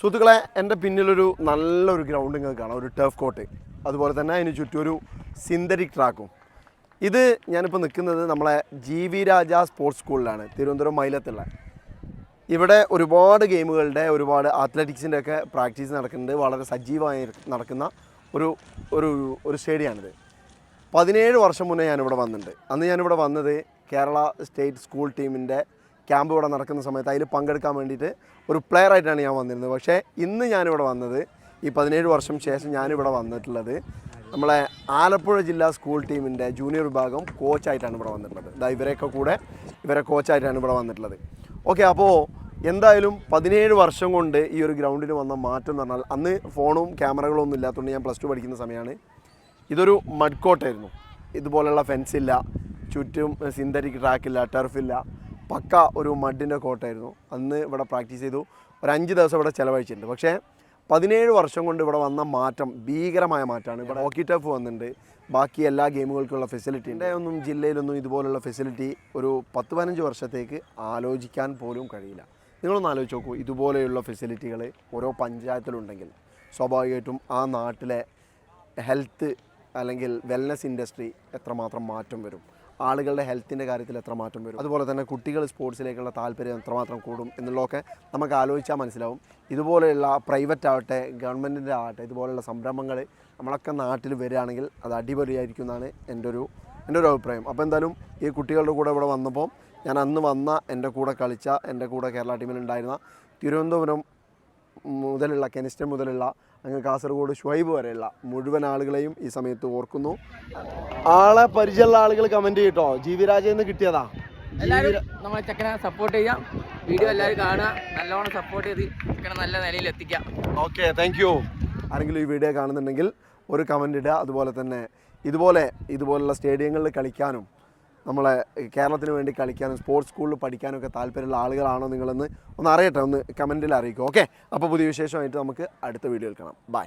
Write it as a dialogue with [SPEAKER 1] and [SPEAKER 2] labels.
[SPEAKER 1] സുഹൃത്തുക്കളെ എന്റെ പിന്നിലൊരു നല്ലൊരു ഗ്രൗണ്ട് നിങ്ങൾക്ക് കാണാം. ഒരു ടർഫ് കോട്ട് അതുപോലെ തന്നെ അതിന് ചുറ്റും ഒരു സിന്തറ്റിക് ട്രാക്കും ഇത് ഞാനിപ്പോൾ നിൽക്കുന്നത് നമ്മളെ ജി വി രാജ സ്പോർട്സ് സ്കൂളിലാണ് തിരുവനന്തപുരം മൈലത്തുള്ള. ഇവിടെ ഒരുപാട് ഗെയിമുകളുടെ ഒരുപാട് അത്ലറ്റിക്സിന്റെ ഒക്കെ പ്രാക്ടീസ് നടക്കുന്നുണ്ട്. വളരെ സജീവമായി നടക്കുന്ന ഒരു ഒരു ഒരു സ്റ്റേഡിയമാണിത്. പതിനേഴ് വർഷം മുന്നേ ഞാനിവിടെ വന്നിട്ടുണ്ട്. അന്ന് ഞാനിവിടെ വന്നത് കേരള സ്റ്റേറ്റ് സ്കൂൾ ടീമിന്റെ ക്യാമ്പ് ഇവിടെ നടക്കുന്ന സമയത്ത് അതിൽ പങ്കെടുക്കാൻ വേണ്ടിയിട്ട് ഒരു പ്ലെയർ ആയിട്ടാണ് ഞാൻ വന്നിരുന്നത്. പക്ഷേ ഇന്ന് ഞാനിവിടെ വന്നത് ഈ പതിനേഴ് വർഷം ശേഷം ഞാനിവിടെ വന്നിട്ടുള്ളത് നമ്മളെ ആലപ്പുഴ ജില്ലാ സ്കൂൾ ടീമിന്റെ ജൂനിയർ വിഭാഗം കോച്ചായിട്ടാണ് ഇവിടെ വന്നിട്ടുള്ളത്. ഇതാ ഇവരെയൊക്കെ കൂടെ ഇവരെ കോച്ചായിട്ടാണ് ഇവിടെ വന്നിട്ടുള്ളത്. ഓക്കെ അപ്പോൾ എന്തായാലും പതിനേഴ് വർഷം കൊണ്ട് ഈ ഒരു ഗ്രൗണ്ടിൽ വന്ന മാറ്റം എന്ന് പറഞ്ഞാൽ അന്ന് ഫോണും ക്യാമറകളും ഒന്നും ഇല്ലാത്തതുകൊണ്ട് ഞാൻ പ്ലസ് ടു പഠിക്കുന്ന സമയമാണ്. ഇതൊരു മഡ്കോട്ടായിരുന്നു ഇതുപോലെയുള്ള ഫെൻസില്ല ചുറ്റും സിന്തറ്റിക് ട്രാക്കില്ല ടർഫില്ല പക്ക ഒരു മഡിന്റെ കോട്ടായിരുന്നു. അന്ന് ഇവിടെ പ്രാക്ടീസ് ചെയ്തു. ഒരു അഞ്ച് ദിവസം ഇവിടെ ചിലവഴിച്ചിട്ടുണ്ട്. പക്ഷേ പതിനേഴ് വർഷം കൊണ്ട് ഇവിടെ വന്ന മാറ്റം ഭീകരമായ മാറ്റമാണ്. ഇവിടെ ഹോക്കി ടഫ് വന്നിട്ടുണ്ട്. ബാക്കി എല്ലാ ഗെയിമുകൾക്കുള്ള ഫെസിലിറ്റി ഉണ്ട്. ഒന്നും ജില്ലയിലൊന്നും ഇതുപോലുള്ള ഫെസിലിറ്റി ഒരു പത്ത് പതിനഞ്ച് വർഷത്തേക്ക് ആലോചിക്കാൻ പോലും കഴിയില്ല. നിങ്ങളൊന്ന് ആലോചിച്ച് നോക്കൂ. ഇതുപോലെയുള്ള ഫെസിലിറ്റികൾ ഓരോ പഞ്ചായത്തിലുണ്ടെങ്കിൽ സ്വാഭാവികമായിട്ടും ആ നാട്ടിലെ ഹെൽത്ത് അല്ലെങ്കിൽ വെൽനസ് ഇൻഡസ്ട്രി എത്രമാത്രം മാറ്റം വരും. ആളുകളുടെ ഹെൽത്തിന്റെ കാര്യത്തിൽ എത്ര മാറ്റം വരും? അതുപോലെ തന്നെ കുട്ടികൾ സ്പോർട്സിലേക്കുള്ള താല്പര്യം എത്രമാത്രം കൂടും എന്നുള്ളതൊക്കെ നമുക്ക് ആലോചിച്ചാൽ മനസ്സിലാവും. ഇതുപോലെയുള്ള പ്രൈവറ്റ് ആവട്ടെ ഗവൺമെന്റിന്റെ ആവട്ടെ ഇതുപോലെയുള്ള സംരംഭങ്ങൾ നമ്മളൊക്കെ നാട്ടിൽ വരികയാണെങ്കിൽ അത് അടിപൊളിയായിരിക്കും എന്നാണ് എന്റെ ഒരു എന്റെ ഒരു അഭിപ്രായം. അപ്പോൾ എന്തായാലും ഈ കുട്ടികളുടെ കൂടെ ഇവിടെ വന്നപ്പോൾ ഞാൻ അന്ന് വന്ന എന്റെ കൂടെ കളിച്ച എന്റെ കൂടെ കേരള ടീമിലുണ്ടായിരുന്ന തിരുവനന്തപുരം മുതലുള്ള കെനിസ്റ്റൻ മുതലുള്ള അങ്ങ് കാസർഗോഡ് ഷുഹൈബ് വരെയുള്ള മുഴുവൻ ആളുകളെയും ഈ സമയത്ത് ഓർക്കുന്നു. ആളെ പരിചയമുള്ള ആളുകൾ കമന്റ് ചെയ്യട്ടോ ജീവിരാജയിൽ നിന്ന് കിട്ടിയതാ.
[SPEAKER 2] എല്ലാവരും നമ്മളെ ചെക്കനെ സപ്പോർട്ട് ചെയ്യാം. വീഡിയോ എല്ലാവരും കാണുക. നല്ലോണം സപ്പോർട്ട് ചെയ്ത് ചെക്കനെ നല്ല നിലയിൽ എത്തിക്കാം.
[SPEAKER 1] ഓക്കെ താങ്ക് യു ആരെങ്കിലും ഈ വീഡിയോ കാണുന്നുണ്ടെങ്കിൽ ഒരു കമന്റ് ഇടുക. അതുപോലെ തന്നെ ഇതുപോലെ ഇതുപോലുള്ള സ്റ്റേഡിയങ്ങളിൽ കളിക്കാനും നമ്മളെ കേരളത്തിന് വേണ്ടി കളിക്കാനും സ്പോർട്സ് സ്കൂളിൽ പഠിക്കാനും ഒക്കെ താല്പര്യമുള്ള ആളുകളാണോ നിങ്ങളെന്ന് ഒന്ന് അറിയട്ടെ ഒന്ന് കമന്റിൽ അറിയിക്കും. ഓക്കെ അപ്പോൾ പുതിയ വിശേഷമായിട്ട് നമുക്ക് അടുത്ത വീഡിയോയിൽ കാണാം. ബൈ